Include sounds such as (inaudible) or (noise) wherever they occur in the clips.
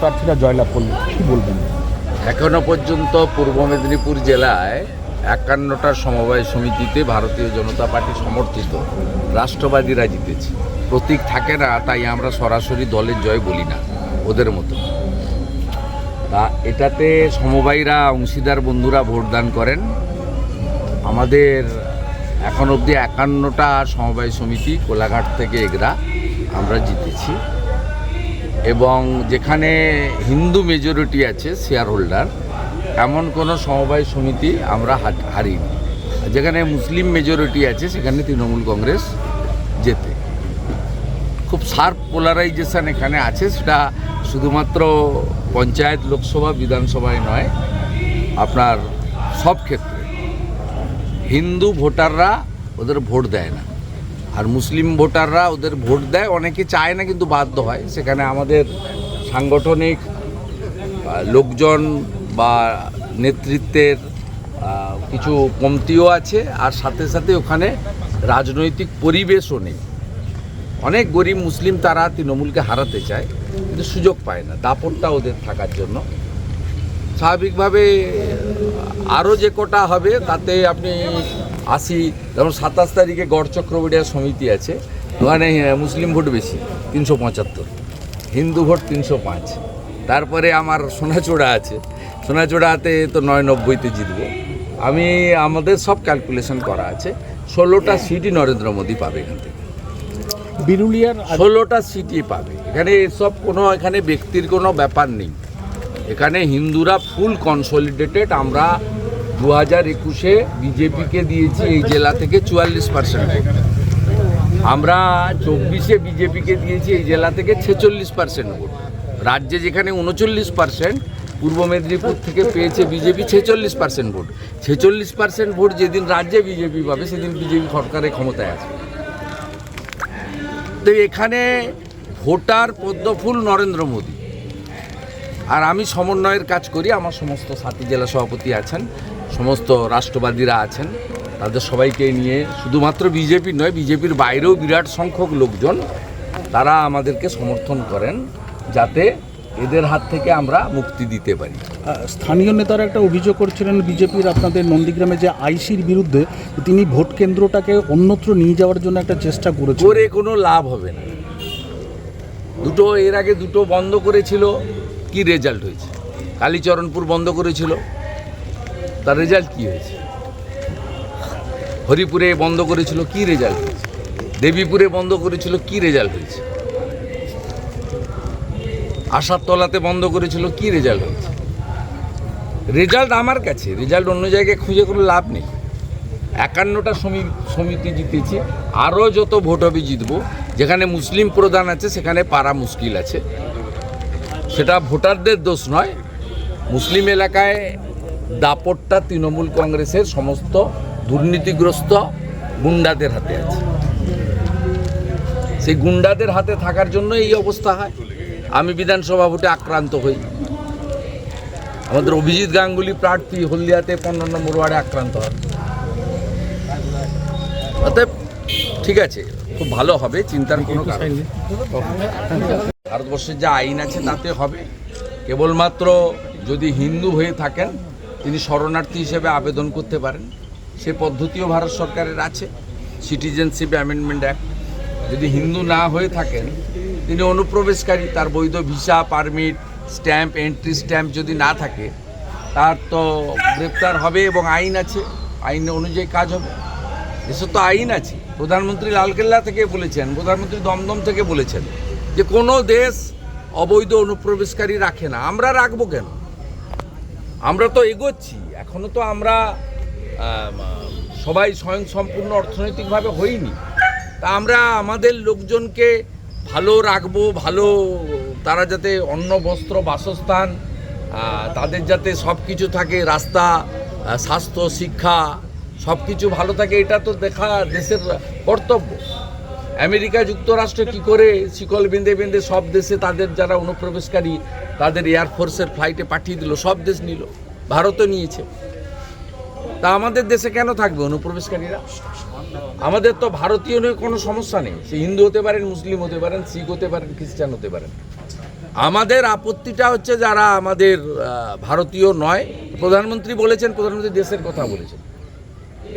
প্রার্থীরা জয়লাভ করলেন কি বলবেন? এখনও পর্যন্ত পূর্ব মেদিনীপুর জেলায় একান্নটা সমবায় সমিতিতে ভারতীয় জনতা পার্টি সমর্থিত। রাষ্ট্রবাদীরা জিতেছে। প্রতীক থাকে না, তাই আমরা সরাসরি দলের জয় বলি না, ওদের মতো। তা এটাতে সমবায়ীরা, অংশীদার বন্ধুরা ভোটদান করেন। আমাদের এখন অবধি একান্নটা সমবায় সমিতি, কোলাঘাট থেকে এগরা, আমরা জিতেছি। এবং যেখানে হিন্দু মেজরিটি আছে শেয়ার হোল্ডার এমন কোনো সমবায় সমিতি আমরা হার- হারিনি। যেখানে মুসলিম মেজরিটি আছে, সেখানে তৃণমূল কংগ্রেস জেতে। খুব শার্প পোলারাইজেশন এখানে আছে, সেটা শুধুমাত্র পঞ্চায়েত লোকসভা, বিধানসভায় নয়, আপনার সব ক্ষেত্রে। হিন্দু ভোটাররা ওদের ভোট দেয় না। আর মুসলিম ভোটাররা ওদের ভোট দেয়। অনেকে চায় না কিন্তু বাধ্য হয়। সেখানে আমাদের সাংগঠনিক লোকজন বা নেতৃত্বের কিছু কমতিও আছে। আর সাথে সাথে ওখানে রাজনৈতিক পরিবেশও নেই। অনেক গরিব মুসলিম তারা তৃণমূলকে হারাতে চায়, কিন্তু সুযোগ পায় না। দাপটটা ওদের থাকার জন্য। স্বাভাবিকভাবে আরও যে কটা হবে তাতে আপনি আসি যেমন সাতাশ তারিখে গড় চক্রবর্তীয়া সমিতি আছে ওখানে মুসলিম ভোট বেশি তিনশো পঁচাত্তর। হিন্দু ভোট তিনশো পাঁচ। তারপরে আমার সোনাচূড়া আছে সোনাচূড়াতে তো নয় নব্বইতে জিতবো। আমি আমাদের সব ক্যালকুলেশন করা আছে ষোলোটা সিটই নরেন্দ্র মোদী পাবে এখান থেকে। বিরুলিয়ার ষোলোটা সিটই পাবে। এখানে সব কোনো এখানে ব্যক্তির কোনো ব্যাপার নেই। এখানে হিন্দুরা ফুল কনসলিডেটেড আমরা দু হাজার একুশে বিজেপিকে দিয়েছি এই জেলা থেকে চুয়াল্লিশ পার্সেন্ট আমরা চব্বিশে বিজেপিকে দিয়েছি এই জেলা থেকে ছেচল্লিশ পার্সেন্ট ভোট। রাজ্যে যেখানে উনচল্লিশ পার্সেন্ট পূর্ব মেদিনীপুর থেকে পেয়েছে বিজেপি ছেচল্লিশ পার্সেন্ট ভোট। ছেচল্লিশ পার্সেন্ট ভোট যেদিন রাজ্যে বিজেপি পাবে, সেদিন বিজেপি সরকারের ক্ষমতায় আছে। তো এখানে ভোটার পদ্মফুল নরেন্দ্র মোদী। আর আমি সমন্বয়ের কাজ করি আমার সমস্ত সাথী জেলা সভাপতি আছেন সমস্ত রাষ্ট্রবাদীরা আছেন। তাদের সবাইকে নিয়ে শুধুমাত্র বিজেপি নয় বিজেপির বাইরেও বিরাট সংখ্যক লোকজন তারা আমাদেরকে সমর্থন করেন যাতে এদের হাত থেকে আমরা মুক্তি দিতে পারি। স্থানীয় নেতারা একটা অভিযোগ করছিলেন বিজেপির আপনাদের নন্দীগ্রামে যে আইসির বিরুদ্ধে তিনি ভোট কেন্দ্রটাকে অন্যত্র নিয়ে যাওয়ার জন্য একটা চেষ্টা করেছেন করে কোনো লাভ হবে না। দুটো এর আগে দুটো বন্ধ করেছিল কি রেজাল্ট হয়েছে? কালীচরণপুর বন্ধ করেছিল। তার রেজাল্ট কি হয়েছে? হরিপুরে বন্ধ করেছিল, কি রেজাল্ট হয়েছে? দেবীপুরে বন্ধ করেছিল, কি রেজাল্ট হয়েছে? আশার তলাতে বন্ধ করেছিল, কি রেজাল্ট হয়েছে? রেজাল্ট আমার কাছে রেজাল্ট অন্য জায়গায় খুঁজে কোনো লাভ নেই। একান্নটা সমিতি জিতেছি, আরও যত ভোট হবে জিতবো, যেখানে মুসলিম প্রধান আছে, সেখানে পারা মুশকিল আছে। সেটা ভোটারদের দোষ নয়। মুসলিম এলাকায় দাপটটা তৃণমূল কংগ্রেসের সমস্ত দুর্নীতিগ্রস্ত গুন্ডাদের হাতে আছে। সেই গুন্ডাদের হাতে থাকার জন্য এই অবস্থা হয়। আমি বিধানসভা ভোটে আক্রান্ত হই। আমাদের অভিজিৎ গাঙ্গুলি প্রার্থী হলদিয়াতে পনেরো নম্বর ওয়ার্ডে আক্রান্ত হয় অতএব ঠিক আছে, খুব ভালো হবে, চিন্তার কোনো কারণ। ভারতবর্ষের যা আইন আছে তাতে হবে। কেবলমাত্র যদি হিন্দু হয়ে থাকেন, তিনি শরণার্থী হিসেবে আবেদন করতে পারেন। সে পদ্ধতিও ভারত সরকারের আছে। সিটিজেনশিপ অ্যামেন্ডমেন্ট অ্যাক্ট যদি হিন্দু না হয়ে থাকেন, তিনি অনুপ্রবেশকারী, তার বৈধ visa, permit, stamp, entry stamp যদি না থাকে, তার তো গ্রেপ্তার হবে এবং আইন আছে। আইন অনুযায়ী কাজ হবে। এসব তো আইন আছে। প্রধানমন্ত্রী লালকেল্লা থেকে বলেছেন, প্রধানমন্ত্রী দমদম থেকে বলেছেন। যে কোনো দেশ অবৈধ অনুপ্রবেশকারী রাখে না। আমরা রাখব কেন? আমরা তো এগোচ্ছি। এখনও তো আমরা আম, সবাই স্বয়ংসম্পূর্ণ অর্থনৈতিকভাবে হইনি। তা আমরা আমাদের লোকজনকে ভালো রাখব ভালো তারা যাতে অন্ন বস্ত্র বাসস্থান তাদের যাতে সব কিছু থাকে রাস্তা স্বাস্থ্য শিক্ষা সব কিছু ভালো থাকে এটা তো দেখা দেশের কর্তব্য। আমেরিকা যুক্তরাষ্ট্র কি করে শিকল বেঁধে বেঁধে সব দেশে তাদের যারা অনুপ্রবেশকারী, তাদের এয়ারফোর্সের ফ্লাইটে পাঠিয়ে দিল, সব দেশ নিল, ভারতও নিয়েছে। তা আমাদের দেশে কেন থাকবে অনুপ্রবেশকারীরা? আমাদের তো ভারতীয় নিয়ে কোনো সমস্যা নেই। সে হিন্দু হতে পারেন, মুসলিম হতে পারেন, শিখ হতে পারেন, খ্রিস্টান হতে পারেন। আমাদের আপত্তিটা হচ্ছে যারা আমাদের ভারতীয় নয়, প্রধানমন্ত্রী বলেছেন, প্রধানমন্ত্রী দেশের কথা বলেছেন।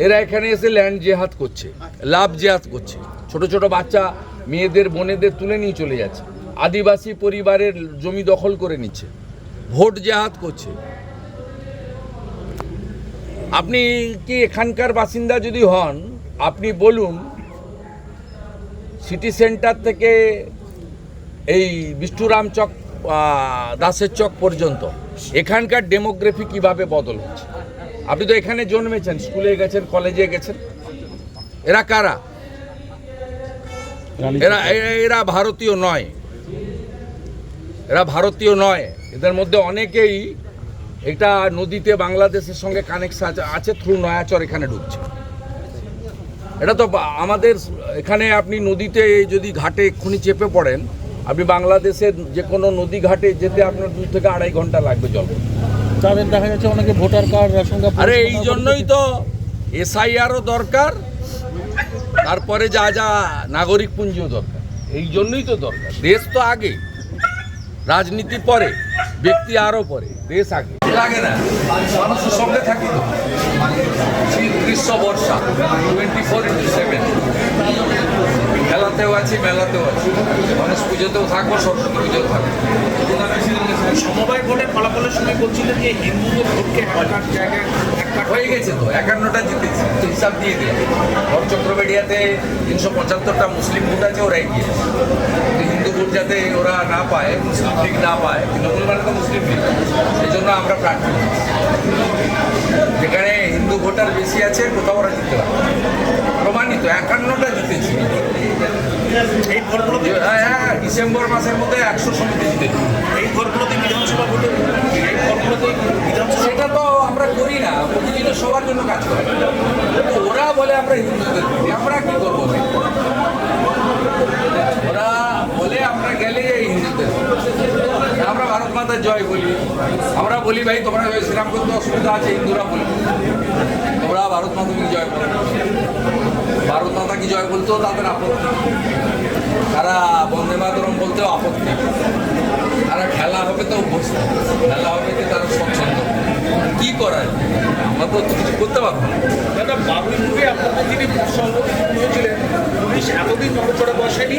এরা এখানে এসে ল্যান্ড জেহাদ করছে, লাভ জেহাদ করছে। ছোট ছোট বাচ্চা মেয়েদের, বোনেদের তুলে নিয়ে চলে যাচ্ছে। আদিবাসী পরিবারের জমি দখল করে নিচ্ছে। ভোট জেহাদ করছে। আপনি কি এখানকার বাসিন্দা যদি হন, আপনি বলুন, সিটি সেন্টার থেকে এই বিষ্ণুরাম চক দাসের চক পর্যন্ত, এখানকার ডেমোগ্রাফি কীভাবে বদল হচ্ছে? আপনি তো এখানে জন্মেছেন, স্কুলে গেছেন, কলেজে গেছেন। এরা কারা? এরা এরা- ভারতীয় নয়। এরা ভারতীয় নয়। এদের মধ্যে অনেকেই এটা নদীতে বাংলাদেশের সঙ্গে কানেকশন আছে থ্রু নয়াচর এখানে ঢুকছে। এটা তো আমাদের এখানে আপনি নদীতে যদি ঘাটে এক্ষুনি চেপে পড়েন আপনি বাংলাদেশের যে কোনো নদী ঘাটে যেতে আপনার দু থেকে আড়াই ঘণ্টা লাগবে জল তাদের দেখা যাচ্ছে অনেকে ভোটার কার্ড রেশন কার্ড আরে এই জন্যই তো এসআইআরও দরকার তারপরে যা যা নাগরিক পুঞ্জিও দরকার। এই জন্যই তো দরকার। দেশ তো আগে, রাজনীতি পরে, ব্যক্তি আরও পরে, দেশ আগে। লাগে না, মানুষের সঙ্গে থাকি। তো শীত, গ্রীষ্ম, বর্ষা টোয়েন্টি ফোর ইন্টু সেভেন খেলাতেও আছি মেলাতেও আছি। গণেশ পুজোতেও থাকব সরস্বতী পুজোতেও থাকব সমবায় ভোটের ফলাফলের সময় বলছিলেন যে হিন্দুদের ভোটকে একাধিক জায়গায় হয়ে গেছে তো একান্নটা জিতেছে তো হিসাব দিয়ে দিলাম। ভোট চক্রবেড়িয়াতে তিনশো পঁচাত্তরটা মুসলিম ভোট আছে ওরা এগিয়ে আছে। তো হিন্দু ভোট যাতে ওরা না পায় মুসলিম লীগ না পায় তৃণমূল মানে তো মুসলিম লীগ সেই জন্য আমরা প্রার্থী। যেখানে হিন্দু ভোটার বেশি আছে কোথাও ওরা জিততে পারে প্রমাণিত একান্নটা জিতেছি এই ভোটগুলোতে হ্যাঁ, হ্যাঁ, ডিসেম্বর মাসের মধ্যে একশো সমিতি জিতেছি। এই ভোটগুলোতে বিধানসভা ভোটে এই ভোটগুলোতে বিধানসভা সেটা তো আমরা করি না প্রতিদিন সবার জন্য কাজ করে। তো ওরা বলে আমরা হিন্দুদের। আমরা কি করব? ওরা বলে আমরা গেলে এই হিন্দুদের আমরা ভারত মাতার জয় বলি। আমরা বলি ভাই তোমরা শ্রীরাম করতে অসুবিধা আছে হিন্দুরা বলি। তোমরা ভারত মাতাকে জয় বলো ভারত মাতা কি জয় বলতেও তাদের আপত্তি। তারা বন্দে মাতরম বলতেও আপত্তি। তারা খেলা হবে তো অভ্যস্ত। খেলা হবে তো তারা স্বচ্ছন্দ। কি করার? আমরা তো কিছু করতে পারব না। দাদা বাবুইপুরে আপনাদের যিনি সভাপতি হয়েছিলেন পুলিশ এতদিন নড়চড়ে বসেনি।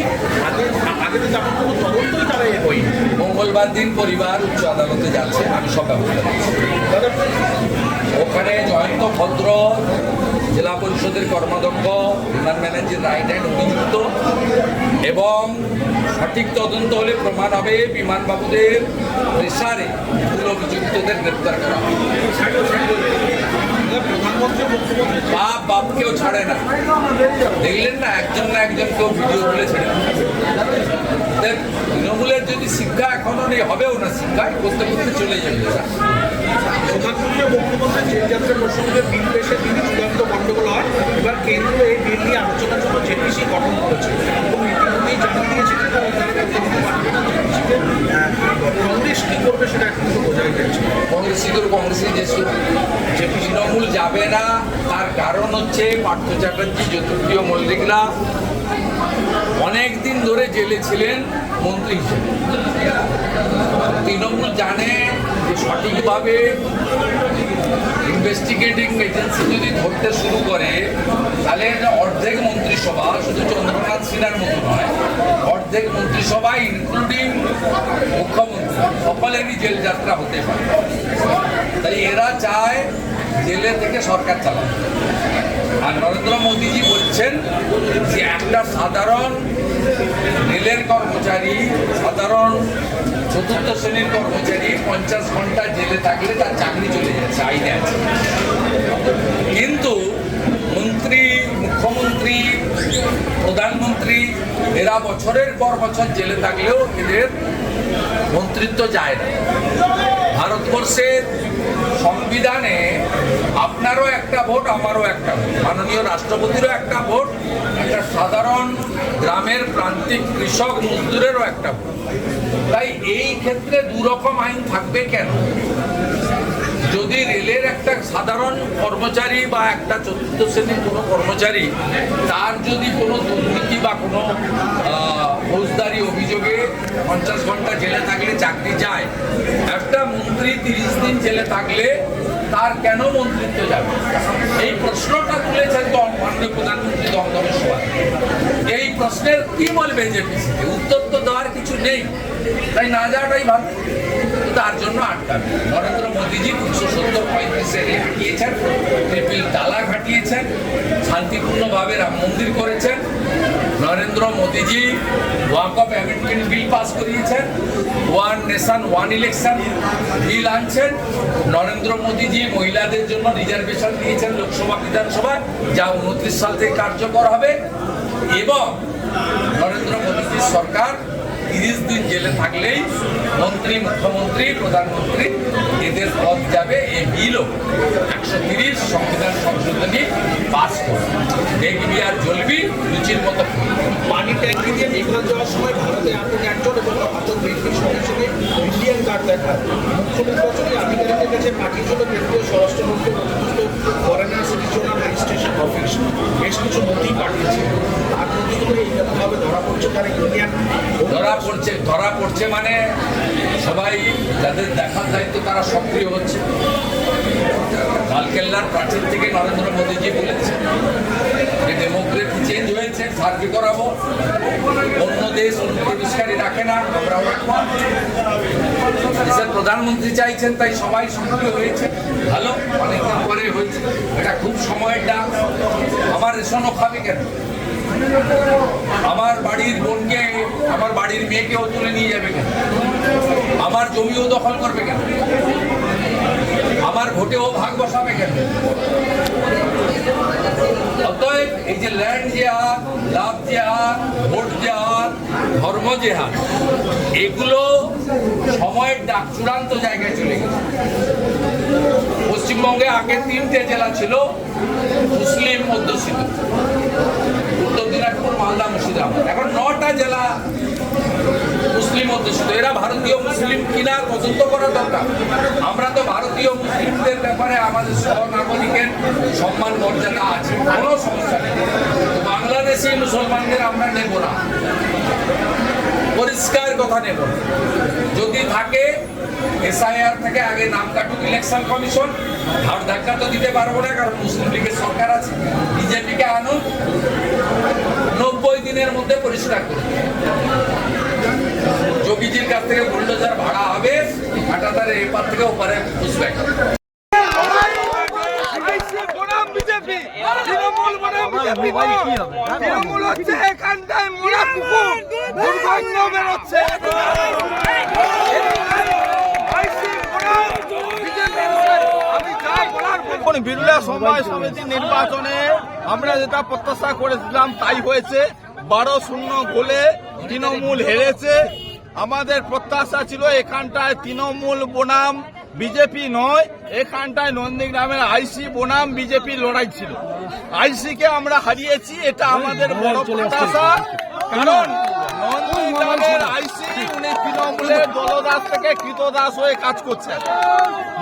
আগে আগে তো তেমন কোনো তদন্তই তারা এ হয়নি মঙ্গলবার দিন পরিবার উচ্চ আদালতে যাচ্ছে। আমি সব ব্যবস্থা দাদা ওখানে জয়ন্ত ভদ্র জেলা পরিষদের কর্মাধ্যক্ষ, বিমান ম্যানেজার রাইট হ্যান্ড অভিযুক্ত এবং সঠিক তদন্ত হলে প্রমাণ হবে বিমানবাবুদের প্রেসারে মূল অভিযুক্তদের গ্রেপ্তার করা মুখ্যমন্ত্রী বাপ বাপকেও ছাড়ে না দেখলেন না একজন না একজন কেউ ভিডিও তুলে ছেড়ে। তৃণমূলের যদি শিক্ষা এখনও নেই হবেও না শিক্ষা করতে করতে চলে যাবে। প্রধানমন্ত্রী মুখ্যমন্ত্রী জেল যাত্রা প্রসঙ্গে বিল পেশে তিনি চূড়ান্ত গণ্ডগোল হয় এবার কেন্দ্র এই বিল নিয়ে আলোচনার জন্য জেপিসি গঠন করেছে এবং ইতিমধ্যেই জানিয়ে দিয়েছে যে তারা তারা পারবে না জেপিসিকে কংগ্রেস কী করবে সেটা তো বোঝাই যাচ্ছে কংগ্রেস কংগ্রেসই করবে কংগ্রেসই যে যে তৃণমূল যাবে না, তার কারণ হচ্ছে পার্থ চ্যাটার্জি জ্যোতিপ্রিয় মল্লিকরা অনেক দিন ধরে জেলে ছিলেন মন্ত্রী হিসেবে। তৃণমূল জানে যে সঠিকভাবে ইনভেস্টিগেটিং এজেন্সি যদি ধরতে শুরু করে, তাহলে অর্ধেক মন্ত্রিসভা, শুধু চন্দ্রনাথ সিনহার মতো নয়, অর্ধেক মন্ত্রিসভা ইনক্লুডিং মুখ্যমন্ত্রী, সকলেরই জেল যাত্রা হতে পারে। তাই এরা চায় জেলে থেকে সরকার চালাবে আর নরেন্দ্র মোদীজি বলছেন যে একটা সাধারণ রেলের কর্মচারী, সাধারণ চতুর্থ শ্রেণির কর্মচারী পঞ্চাশ ঘণ্টা জেলে থাকলে তার চাকরি চলে যাচ্ছে আইনে আছে কিন্তু মন্ত্রী, মুখ্যমন্ত্রী, প্রধানমন্ত্রী, এরা বছরের পর বছর জেলে থাকলেও এদের মন্ত্রিত্ব যায় না। ভারতবর্ষের সংবিধানে আপনারও একটা ভোট, আমারও একটা ভোট, মাননীয় রাষ্ট্রপতিরও একটা ভোট, একটা সাধারণ গ্রামের প্রান্তিক কৃষক মজদুরেরও একটা ভোট। তাই এই ক্ষেত্রে দুরকম আইন থাকবে কেন? যদি রেলের একটা সাধারণ কর্মচারী বা একটা চতুর্থ শ্রেণির কোনো কর্মচারী, তার যদি কোনো দুর্নীতি বা কোনো ফৌজদারি অভিযোগে পঞ্চাশ ঘণ্টা জেলে থাকলে চাকরি যায়, একটা মন্ত্রী তিরিশ দিন জেলে থাকলে তার কেন মন্ত্রিত্ব যাবে? এই প্রশ্নটা তুলেছেন তো মাননীয় প্রধানমন্ত্রী দমদমের সভা এই প্রশ্নের কি বলবে জেপিসিতে উত্তর তো দেওয়ার কিছু নেই। তাই না যাওয়াটাই ভালো। তার জন্য আটকাবে। নরেন্দ্র মোদীজি তিনশো সত্তর পঁয়ত্রিশে হাঁটিয়েছেন ট্রিপিল তালা ঘাটিয়েছেন, শান্তিপূর্ণভাবে রাম মন্দির করেছেন। নরেন্দ্র মোদীজি ওয়াক অফ অ্যামেন্ডমেন্ট বিল পাস করিয়েছেন, one nation, one election bill আনছেন। নরেন্দ্র মোদীজি মহিলাদের জন্য রিজার্ভেশন দিয়েছেন লোকসভা বিধানসভায় যা উনত্রিশ সাল থেকে কার্যকর হবে। এবং নরেন্দ্র মোদীজির সরকার তিরিশ দিন জেলে থাকলেই মন্ত্রী, মুখ্যমন্ত্রী, প্রধানমন্ত্রী এদের পদ যাবে এই বিলও। একশো তিরিশ সংবিধান সংশোধনী পাস করবে। দেখবি আর জ্বলবি রুচির মতো। পানি ট্যাঙ্কি দিয়ে নেপাল যাওয়ার সময় ভারতে আটক একজন এবং আটক ব্যক্তির সঙ্গে সঙ্গে ইন্ডিয়ান কার্ড দেখায় মুখ্য নির্বাচনী আধিকারিকের কাছে পাঠিয়েছিল কেন্দ্রীয় স্বরাষ্ট্রমন্ত্রী অধীনস্থ সিটিজনাল রেজিস্ট্রেশন অফিস বেশ কিছু নথি পাঠিয়েছে তার নথিগুলো এইরকমভাবে ধরা পড়ছে তারা ইন্ডিয়ান ধরা পড়ছে ধরা পড়ছে মানে সবাই যাদের দেখার দায়িত্ব তারা সক্রিয় হচ্ছে। লালকেল্লার প্রাচীর থেকে নরেন্দ্র মোদীজি বলেছেন যে ডেমোক্রেসি চেঞ্জ হয়েছে সার্ভে করাবো। অন্য দেশ অনুপ্রবেশকারী রাখে না দেশের প্রধানমন্ত্রী চাইছেন, তাই সবাই সক্রিয় হয়েছে। ভালো, অনেকদিন পরে হয়েছে। এটা খুব সময়ের ডাক। আমার রেশনও খাবে কেন? আমার বাড়ির বোনকে, আমার বাড়ির মেয়েকেও তুলে নিয়ে যাবে কেন? আমার জমিও দখল করবে কেন? আমার ভোটেও ভাগ বসাবে কেন? অতএব এই যে ল্যান্ড জেহাদ, লাভ জেহাদ, ভোট জেহাদ, ধর্ম জেহাদ, এগুলো সময়ের ডাক চূড়ান্ত জায়গায় চলে গেছে। পশ্চিমবঙ্গে আগে তিনটে জেলা ছিল, মুসলিম অধ্যুষিত। উত্তর দিনাজপুর, মালদা, মুর্শিদাবাদ। এখন নটা জেলা মুসলিম অধ্যুষিত। এরা ভারতীয় মুসলিম কিনা তদন্ত করা দরকার। আমরা তো ব্যাপারে আমাদের সহনাগরিকের সম্মান মর্যাদা আছে, কোনো সমস্যা নেই। বাংলাদেশি মুসলমানদের আমরা নেব না। পরিষ্কার কথা নেব। যদি থাকে, এসআইআর থেকে আগে নাম কাটুক ইলেকশন কমিশন, ধার ধাক্কা তো দিতে পারব না, কারণ মুসলিম লীগের সরকার আছে। বিজেপিকে আনুন, নব্বই দিনের মধ্যে পরিষ্কার করে দিন। যোগীজির কাছ থেকে বুলডোজার ভাড়া হবে কাটাতারের এপার থেকে ওপারে বুঝবে বনাম বিজেপি তৃণমূল বনাম বিজেপি তৃণমূল হচ্ছে এখানটায় মোড়া কুকুর দুর্গন্ধ বেরোচ্ছে এখন বিরলা সময় সমিতি নির্বাচনে আমরা যেটা প্রত্যাশা করেছিলাম তাই হয়েছে। বারো শূন্য গোলে তৃণমূল হেরেছে। আমাদের প্রত্যাশা ছিল এখানটায় তৃণমূল বনাম বিজেপি নয় এখানটায় নন্দীগ্রামের আইসি বনাম বিজেপি লড়াই ছিল। আইসিকে আমরা হারিয়েছি এটা আমাদের বড় প্রত্যাশা। কারণ নন্দীগ্রামের আইসি উনি তৃণমূলের (laughs) দলদাস থেকে কৃতদাস হয়ে কাজ করছেন।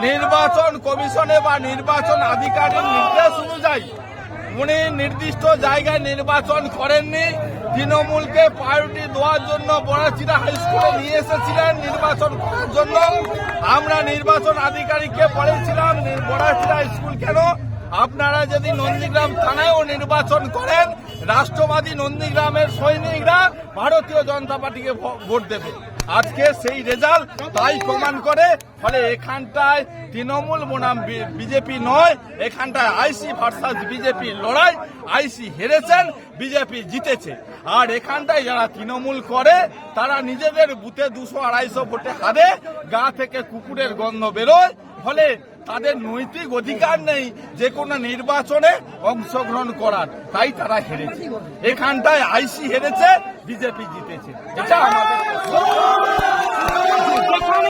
নির্বাচন কমিশনে বা নির্বাচন আধিকারিক নির্দেশ অনুযায়ী উনি নির্দিষ্ট জায়গায় নির্বাচন করেননি। তৃণমূলকে প্রায়োরিটি দেওয়ার জন্য বড়াচিরা হাই স্কুলে নিয়ে এসেছিলেন নির্বাচন করার জন্য। আমরা নির্বাচন আধিকারিককে বলেছিলাম বড়াচিরা স্কুল কেন? আপনারা যদি নন্দীগ্রাম থানায়ও নির্বাচন করেন রাষ্ট্রবাদী নন্দীগ্রামের সৈনিকরা ভারতীয় জনতা পার্টিকে ভোট দেবে। আজকে সেই রেজাল্ট তাই প্রমাণ করে, ফলে এখানটায় তৃণমূল বনাম বিজেপি নয়, এখানটায় আইসি ভার্সাস বিজেপি লড়াই, আইসি হেরেছেন, বিজেপি জিতেছে। আর এখানটায় যারা তৃণমূল করে, তারা নিজেদের বুথে দুশো আড়াইশো ভোটে হারে গা থেকে কুকুরের গন্ধ বেরোয়, ফলে তাদের নৈতিক অধিকার নেই যে কোনো নির্বাচনে অংশগ্রহণ করার। তাই তারা হেরেছে। এখানটায় আইসি হেরেছে, বিজেপি জিতেছে। এটা আমাদের